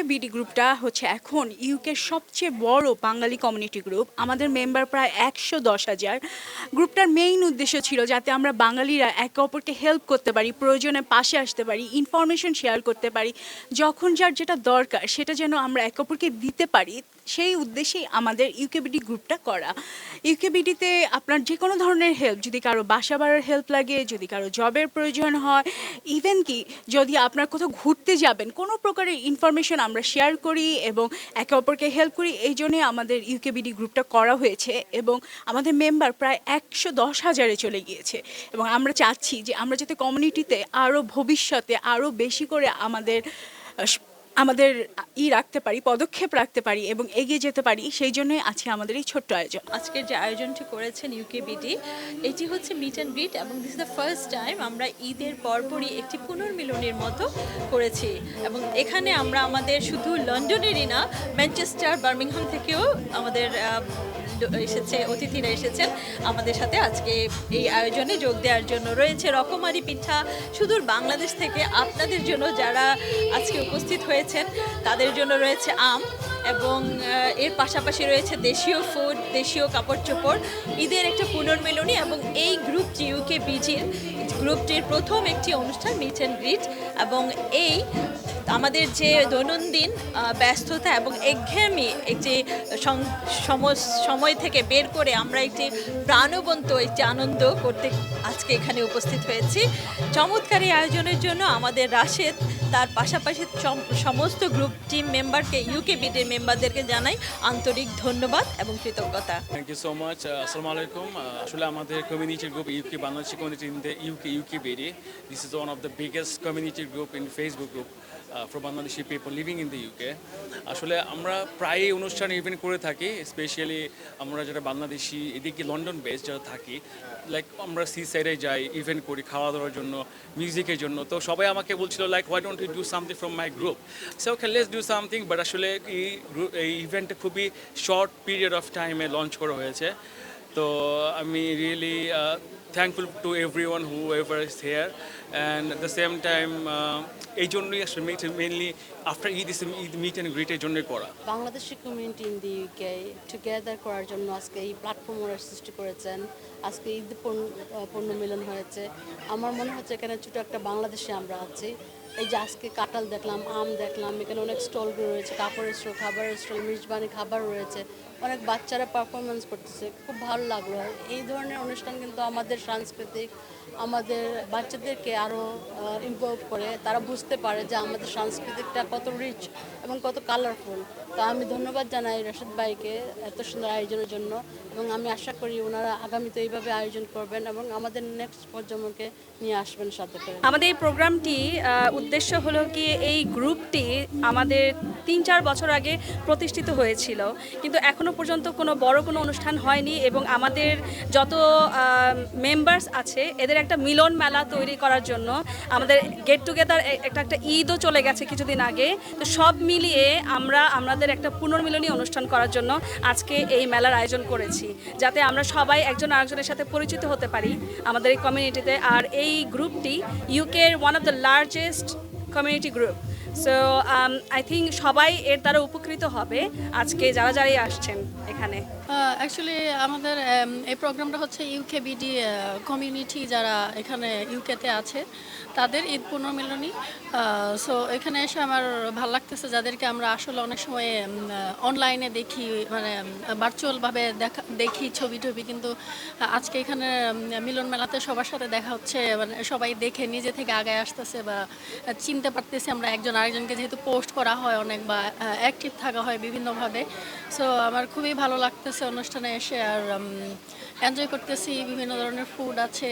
UK BD গ্রুপটা হচ্ছে এখন ইউকের সবচেয়ে বড় বাঙালি কমিউনিটি গ্রুপ আমাদের মেম্বার প্রায় একশো দশ হাজার। গ্রুপটার মেইন উদ্দেশ্য ছিল যাতে আমরা বাঙালিরা একে অপরকে হেল্প করতে পারি, প্রয়োজনে পাশে আসতে পারি ইনফরমেশন শেয়ার করতে পারি। যখন যার যেটা দরকার, সেটা যেন আমরা একে অপরকে দিতে পারি, সেই উদ্দেশ্যেই আমাদের ইউকেবিডি গ্রুপটা করা। ইউকেবিডিতে আপনার যে কোনো ধরনের হেল্প যদি কারও বাসা বাড়ার হেল্প লাগে, যদি কারও জবের প্রয়োজন হয় ইভেন কি যদি আপনার কোথাও ঘুরতে যাবেন, কোনো প্রকারের ইনফরমেশন আমরা শেয়ার করি এবং একে অপরকে হেল্প করি। এই জন্যে আমাদের ইউকেবিডি গ্রুপটা করা হয়েছে এবং আমাদের মেম্বার প্রায় একশো দশ হাজারে চলে গিয়েছে। এবং আমরা চাচ্ছি যে আমরা যাতে কমিউনিটিতে আরও ভবিষ্যতে আরও বেশি করে আমাদের আমাদের ই রাখতে পারি, পদক্ষেপ রাখতে পারি এবং এগিয়ে যেতে পারি, সেই জন্যই আছে আমাদের এই ছোট্ট আয়োজন। আজকের যে আয়োজনটি করেছেন ইউকেবিডি এটি হচ্ছে মিট অ্যান্ড গ্রিট এবং দিস দ্য ফার্স্ট টাইম আমরা ঈদের পরপরই একটি পুনর্মিলনের মতো করেছি এবং এখানে আমরা আমাদের শুধু লন্ডনেরই না ম্যানচেস্টার বার্মিংহাম থেকেও আমাদের এসেছে, অতিথিরা এসেছেন আমাদের সাথে। আজকে এই আয়োজনে যোগ দেওয়ার জন্য রয়েছে রকমারি পিঠা। সুদূর বাংলাদেশ থেকে আপনাদের জন্য যারা আজকে উপস্থিত হয়েছেন, তাদের জন্য রয়েছে আম এবং এর পাশাপাশি রয়েছে দেশীয় ফুড দেশীয় কাপড় চোপড়। ঈদের একটা পুনর্মিলনী এবং এই গ্রুপটি ইউকে বিজির গ্রুপটির প্রথম একটি অনুষ্ঠান মিট অ্যান্ড গ্রিট এবং এই আমাদের যে দৈনন্দিন ব্যস্ততা এবং একঘেয়েমি একটি সময় থেকে বের করে আমরা একটি প্রাণবন্ত একটি আনন্দ করতে আজকে এখানে উপস্থিত হয়েছি। চমৎকার আয়োজনের জন্য আমাদের রাশেদ, তার পাশাপাশি সম- সমস্ত গ্রুপ টিম মেম্বারকে ইউকে বিটের মেম্বারদেরকে জানাই আন্তরিক ধন্যবাদ এবং কৃতজ্ঞতা। থ্যাংক ইউ সো মাচ আসসালামু আলাইকুম। আসলে আমাদের community group UK Bangladeshi community in the UK UK very this is one of the biggest community group in Facebook group for Bangladeshi people living in the UK আসলে আমরা প্রায়ই অনুষ্ঠান event করে থাকি স্পেশালি আমরা যারা বাংলাদেশি, এদিকে লন্ডন বেস যারা থাকি লাইক আমরা সি সাইডে যাই ইভেন্ট করি খাওয়া দাওয়ার জন্য মিউজিকের জন্য। তো সবাই আমাকে বলছিল like why don't you do something from my group so okay let's do something but আসলে এই ইভেন্টটা খুবই শর্ট পিরিয়ড অফ টাইমে লঞ্চ করা হয়েছে। তো আমি really thankful to everyone whoever is here and the same time এই জন্যই আসলে mainly after Eid is Eid meet and গ্রিটের জন্যই করা। Bangladeshi community in the UK together করার জন্য আজকে এই প্ল্যাটফর্মের সৃষ্টি করেছেন। আজকে ঈদ পণ্য মিলন হয়েছে। আমার মনে হচ্ছে এখানে ছোটো একটা বাংলাদেশে আমরা আছি। এই যে আজকে কাঁঠাল দেখলাম, আম দেখলাম, এখানে অনেক স্টল রয়েছে, কাপড়ের স্টল, খাবারের স্টল মিষ্টি খাবার রয়েছে। অনেক বাচ্চারা পারফরমেন্স করতেছে, খুব ভালো লাগল। এই ধরনের অনুষ্ঠান কিন্তু আমাদের সাংস্কৃতিক, আমাদের বাচ্চাদেরকে আরও ইমপ্রুভ করে। তারা বুঝতে পারে যে আমাদের সাংস্কৃতিকটা কত রিচ এবং কত কালারফুল তো আমি ধন্যবাদ জানাই রশিদ ভাইকে এত সুন্দর আয়োজনের জন্য এবং আমি আশা করি ওনারা আগামীতে এইভাবে আয়োজন করবেন এবং আমাদের নেক্সট প্রজন্মকে নিয়ে আসবেন সাথে করে। আমাদের এই প্রোগ্রামটি উদ্দেশ্য হলো কি এই গ্রুপটি আমাদের তিন চার বছর আগে প্রতিষ্ঠিত হয়েছিল। কিন্তু এখনও পর্যন্ত কোনো বড় কোনো অনুষ্ঠান হয়নি এবং আমাদের যত মেম্বার্স আছে, এদের একটা মিলন মেলা তৈরি করার জন্য আমাদের গেট টুগেদার একটা একটা ঈদও চলে গেছে কিছুদিন আগে। তো সব মিলিয়ে আমরা আমরা আমাদের একটা পুনর্মিলনী অনুষ্ঠান করার জন্য আজকে এই মেলার আয়োজন করেছি, যাতে আমরা সবাই একজন আরেকজনের সাথে পরিচিত হতে পারি আমাদের এই কমিউনিটিতে আর এই গ্রুপটি ইউকের one of the largest community group so I think সবাই এর দ্বারা উপকৃত হবে আজকে যারা যারাই আসছেন এখানে। অ্যাকচুয়ালি আমাদের এই প্রোগ্রামটা হচ্ছে ইউকে বিডি কমিউনিটি যারা এখানে ইউকেতে আছে, তাদের ঈদ পুনর্মিলনী। সো এখানে এসে আমার ভালো লাগতেছে যাদেরকে আমরা আসলে অনেক সময় অনলাইনে দেখি মানে ভার্চুয়ালভাবে দেখা, দেখি ছবি টবি, কিন্তু আজকে এখানে মিলন মেলাতে সবার সাথে দেখা হচ্ছে মানে সবাই দেখে নিজে থেকে আগায় আসতেছে বা চিনতে পারতেছি আমরা একজন আরেকজনকে যেহেতু পোস্ট করা হয় অনেক বা অ্যাক্টিভ থাকা হয় বিভিন্নভাবে। সো আমার খুবই ভালো লাগতেছে অনুষ্ঠানে এসে আর এনজয় করতেছি, বিভিন্ন ধরনের ফুড আছে।